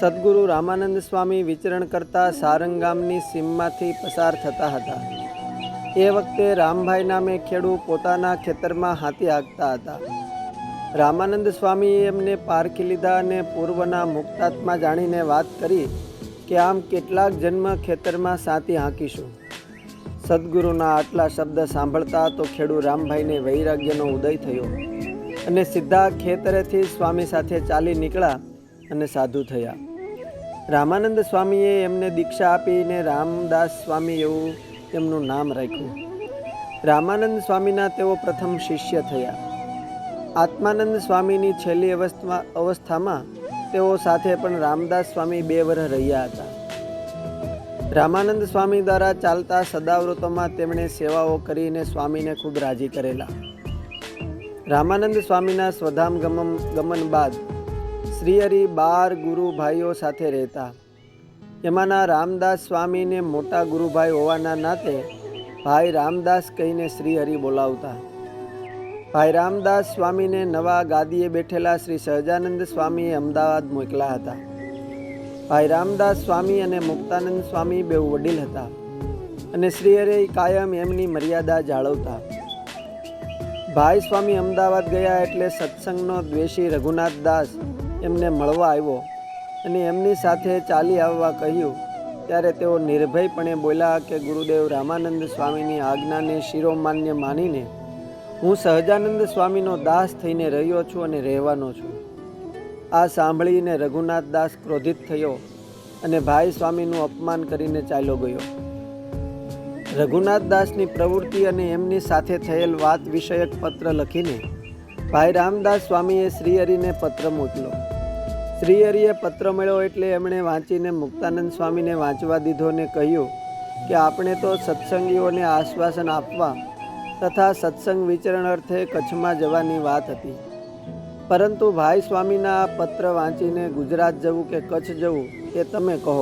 સદગુરુ રામાનંદ સ્વામી વિચરણ કરતા સારંગ ગામની સીમમાંથી પસાર થતા હતા. એ વખતે રામભાઈ નામે ખેડૂ પોતાના ખેતરમાં હાથી હાંકતા હતા. રામાનંદ સ્વામીએ એમને પારખી લીધા અને પૂર્વના મુક્તાત્મા જાણીને વાત કરી કે આમ કેટલાક જન્મ ખેતરમાં સાથી હાંકીશું. સદગુરુના આટલા શબ્દ સાંભળતા તો ખેડૂ રામભાઈને વૈરાગ્યનો ઉદય થયો અને સીધા ખેતરેથી સ્વામી સાથે ચાલી નીકળ્યા અને સાધુ થયા. રામાનંદ સ્વામીએ એમને દીક્ષા આપીને રામદાસ સ્વામી એવું એમનું નામ રાખ્યું. રામાનંદ સ્વામીના તેઓ પ્રથમ શિષ્ય થયા. આત્માનંદ સ્વામીની છેલ્લી અવસ્થા, અવસ્થામાં તેઓ સાથે પણ રામદાસ સ્વામી બે વર્ષ રહ્યા હતા. રામાનંદ સ્વામી દ્વારા ચાલતા સદાવ્રતોમાં તેમણે સેવાઓ કરીને સ્વામીને ખૂબ રાજી કરેલા. રામાનંદ સ્વામીના સ્વધામ ગમન ગમન બાદ શ્રીહરિ બાર ગુરુ ભાઈઓ સાથે રહેતા. એમાંના રામદાસ સ્વામીને મોટા ગુરુભાઈ હોવાના નાતે ભાઈ રામદાસ કહીને શ્રીહરિ બોલાવતા. ભાઈ રામદાસ સ્વામીને નવા ગાદીએ બેઠેલા શ્રી સહજાનંદ સ્વામીએ અમદાવાદ મોકલા હતા. ભાઈ રામદાસ સ્વામી અને મુક્તાનંદ સ્વામી બે વડીલ હતા અને શ્રીહરે કાયમ એમની મર્યાદા જાળવતા. ભાઈ સ્વામી અમદાવાદ ગયા એટલે સત્સંગનો દ્વેષી રઘુનાથ દાસ એમને મળવા આવ્યો અને એમની સાથે ચાલી આવવા કહ્યું. ત્યારે તેઓ નિર્ભયપણે બોલ્યા કે ગુરુદેવ રામાનંદ સ્વામીની આજ્ઞાને શિરોમાન્ય માનીને હું સહજાનંદ સ્વામીનો દાસ થઈને રહ્યો છું અને રહેવાનો છું. આ સાંભળીને રઘુનાથ દાસ ક્રોધિત થયો અને ભાઈ સ્વામીનું અપમાન કરીને ચાલ્યો ગયો. રઘુનાથ દાસની પ્રવૃત્તિ અને એમની સાથે થયેલ વાત વિષયક પત્ર લખીને ભાઈ રામદાસ સ્વામીએ શ્રીહરિને પત્ર મોકલ્યો. શ્રીહરિએ પત્ર મળ્યો એટલે એમણે વાંચીને મુક્તાનંદ સ્વામીને વાંચવા દીધો ને કહ્યું કે આપણે તો સત્સંગીઓને આશ્વાસન આપવા તથા સત્સંગ વિચરણ અર્થે કચ્છમાં જવાની વાત હતી. પરંતુ ભાઈ સ્વામીના પત્ર વાંચીને ગુજરાત જવું કે કચ્છ જવું એ તમે કહો.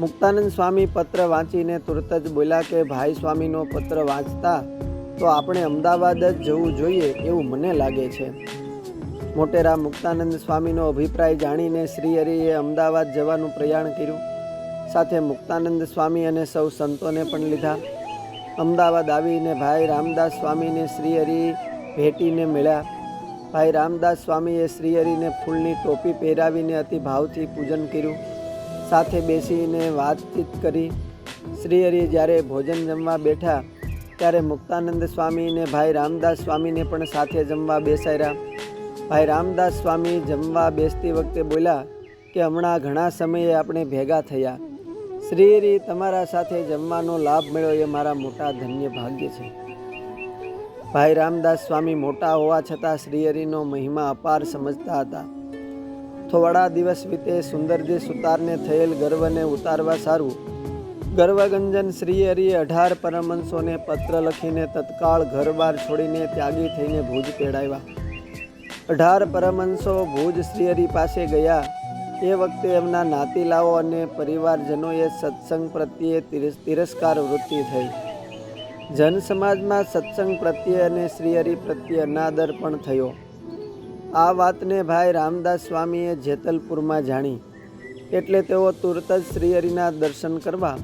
મુક્તાનંદ સ્વામી પત્ર વાંચીને તુરત જ બોલ્યા કે ભાઈ સ્વામીનો પત્ર વાંચતા તો આપણે અમદાવાદ જ જવું જોઈએ એવું મને લાગે છે. મોટેરા મુક્તાનંદ સ્વામીનો અભિપ્રાય જાણીને શ્રીહરિએ અમદાવાદ જવાનું પ્રયાણ કર્યું. સાથે મુક્તાનંદ સ્વામી અને સૌ સંતોને પણ લીધા. અમદાવાદ આવીને ભાઈ રામદાસ સ્વામીને શ્રીહરિ ભેટીને મળ્યા. ભાઈ રામદાસ સ્વામીએ શ્રીહરિને ફૂલની ટોપી પહેરાવીને અતિ ભાવથી પૂજન કર્યું. સાથે બેસીને વાતચીત કરી. શ્રીહરિ જ્યારે ભોજન જમવા બેઠા, ત્યારે મુક્તાનંદ સ્વામીને, ભાઈ રામદાસ સ્વામીને પણ સાથે જમવા બેસાડ્યા. ભાઈ રામદાસ સ્વામી જમવા બેસતી વખતે બોલ્યા કે હમણાં ઘણા સમયે આપણે ભેગા થયા. શ્રીહરિ, તમારા સાથે જમવાનો લાભ મળ્યો એ મારા મોટા ધન્ય ભાગ્ય છે. ભાઈ રામદાસ સ્વામી મોટા હોવા છતાં શ્રીહરિનો મહિમા અપાર સમજતા હતા. થોડા દિવસ વીતે સુંદરજી સુતારને થયેલ ગર્વને ઉતારવા સારું. ગર્વગંજન શ્રીહરિએ અઢાર પરમંશોને પત્ર લખીને તત્કાળ ઘરબાર છોડીને ત્યાગી થઈને ભુજ તેડાવ્યા અઢાર પરમંશો ભુજ શ્રીહરિ પાસે ગયા. એ વખતે એમના નાતીલાઓ અને પરિવારજનોએ સત્સંગ પ્રત્યે તિરસ- તિરસ્કાર વૃત્તિ થઈ. જન સમાજમાં સત્સંગ પ્રત્યે અને શ્રીહરિ પ્રત્યે અનાદર પણ થયો. આ વાતને ભાઈ રામદાસ સ્વામીએ જેતલપુરમાં જાણી. એટલે તેઓ તુરત જ શ્રીહરિના દર્શન કરવા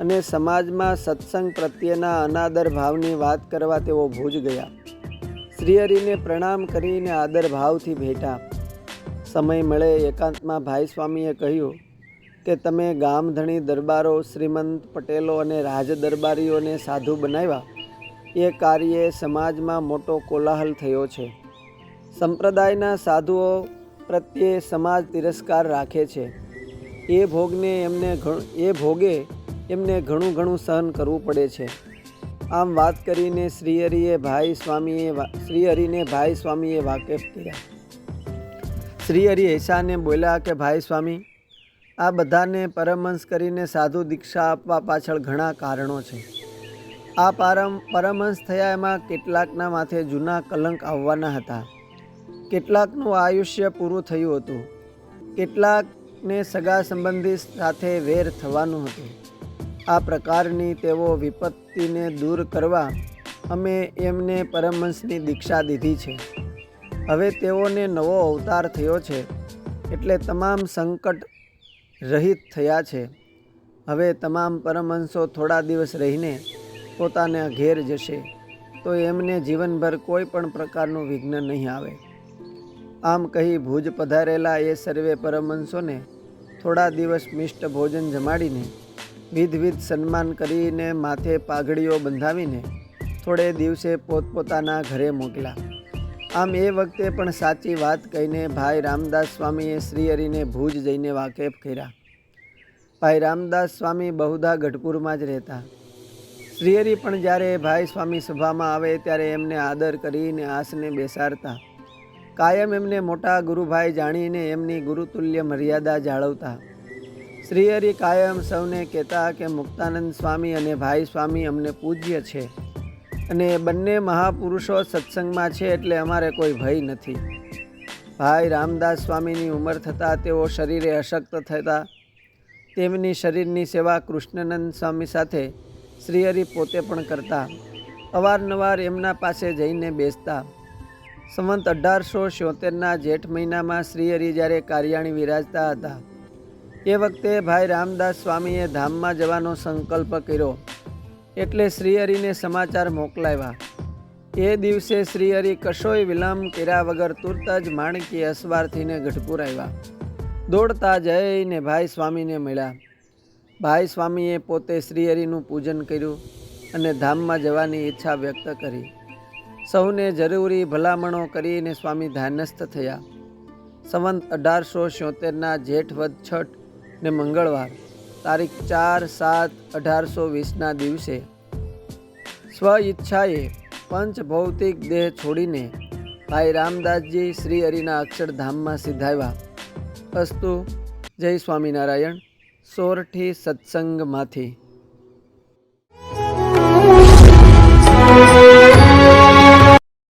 અને સમાજમાં સત્સંગ પ્રત્યેના અનાદર ભાવની વાત કરવા તેઓ ભુજ ગયા. શ્રીહરિને પ્રણામ કરીને આદર ભાવથી ભેટા. સમય મળે એકાંતમાં ભાઈ સ્વામીએ કહ્યું કે તમે ગામધણી દરબારો, શ્રીમંત પટેલો અને રાજ દરબારીઓને સાધુ બનાવ્યા. એ કાર્યે સમાજમાં મોટો કોલાહલ થયો છે. સંપ્રદાયના સાધુઓ પ્રત્યે સમાજ તિરસ્કાર રાખે છે. એ ભોગને એમને એ ભોગે એમને ઘણું ઘણું સહન કરવું પડે છે. આમ વાત કરીને શ્રીહરિએ ભાઈ સ્વામીએ શ્રી શ્રીહરિને ભાઈ સ્વામીએ વાકેફ કર્યા. શ્રીહરિ ઈશાને બોલ્યા કે, ભાઈ સ્વામી, આ બધાને પરમહંસ કરીને સાધુ દીક્ષા આપવા પાછળ ઘણા કારણો છે. આ પારમ, પરમહંસ થયા એમાં કેટલાકના માથે જૂના કલંક આવવાના હતા. કેટલાકનું આયુષ્ય પૂરું થયું હતું. કેટલાકને સગા સંબંધી સાથે વેર થવાનું હતું. આ પ્રકારની તેઓ વિપત્તિને દૂર કરવા અમે એમને પરમહંસની દીક્ષા દીધી છે. હવે તેઓને નવો અવતાર થયો છે એટલે તમામ સંકટ રહિત થયા છે. હવે તમામ પરમહંસો થોડા દિવસ રહીને પોતાના ઘેર જશે, તો એમને જીવનભર કોઈ પણ પ્રકારનું વિઘ્ન નહીં આવે. આમ કહી ભુજ પધારેલા એ સર્વે પરમહંસોને થોડા દિવસ મિષ્ટ ભોજન જમાડીને વિધવિધ સન્માન કરીને માથે પાઘડીઓ બંધાવીને થોડે દિવસે પોતપોતાના ઘરે મોકલ્યા આમ એ વખતે પણ સાચી વાત કહીને ભાઈ રામદાસ સ્વામીએ શ્રીહરિને ભુજ જઈને વાકેફ કર્યા. ભાઈ રામદાસ સ્વામી બહુધા ગઢપુરમાં જ રહેતા. શ્રીહરિ પણ જ્યારે ભાઈ સ્વામી સભામાં આવે ત્યારે એમને આદર કરીને આસને બેસાડતા. કાયમ એમને મોટા ગુરુભાઈ જાણીને એમની ગુરુતુલ્ય મર્યાદા જાળવતા. શ્રીહરિ કાયમ સૌને કહેતા કે મુક્તાનંદ સ્વામી અને ભાઈ સ્વામી અમને પૂજ્ય છે અને બંને મહાપુરુષો સત્સંગમાં છે એટલે અમારે કોઈ ભય નથી. ભાઈ રામદાસ સ્વામીની ઉંમર થતાં તેઓ શરીરે અશક્ત થતા તેમની શરીરની સેવા કૃષ્ણનંદ સ્વામી સાથે શ્રીહરિ પોતે પણ કરતા. અવારનવાર એમના પાસે જઈને બેસતા. સંવંત અઢારસો છોતેરના જેઠ મહિનામાં શ્રીહરિ જ્યારે કાર્યાણી વિરાજતા હતા. એ વખતે ભાઈ રામદાસ સ્વામીએ ધામમાં જવાનો સંકલ્પ કર્યો. એટલે શ્રીહરિને સમાચાર મોકલાવ્યા. એ દિવસે શ્રીહરિ કશોય વિલંબ કર્યા વગર તુરત જ માણકી અસવારથીને ગઢપુર આવ્યા દોડતા જઈને ભાઈ સ્વામીને મળ્યા. ભાઈ સ્વામીએ પોતે શ્રીહરિનું પૂજન કર્યું અને ધામમાં જવાની ઈચ્છા વ્યક્ત કરી. સૌને જરૂરી ભલામણો કરીને સ્વામી ધ્યાનસ્થ થયા. સંવંત અઢારસો છોતેરના જેઠ વદ છઠ ને મંગળવાર, તારીખ ચાર સાત અઢારસો વીસના દિવસે સ્વ ઈચ્છાએ પંચભૌતિક દેહ છોડીને ભાઈ રામદાસજી શ્રી હરિના અક્ષરધામમાં સિધાવ્યા. અસ્તુ, જય સ્વામિનારાયણ, સોરઠી સત્સંગમાંથી.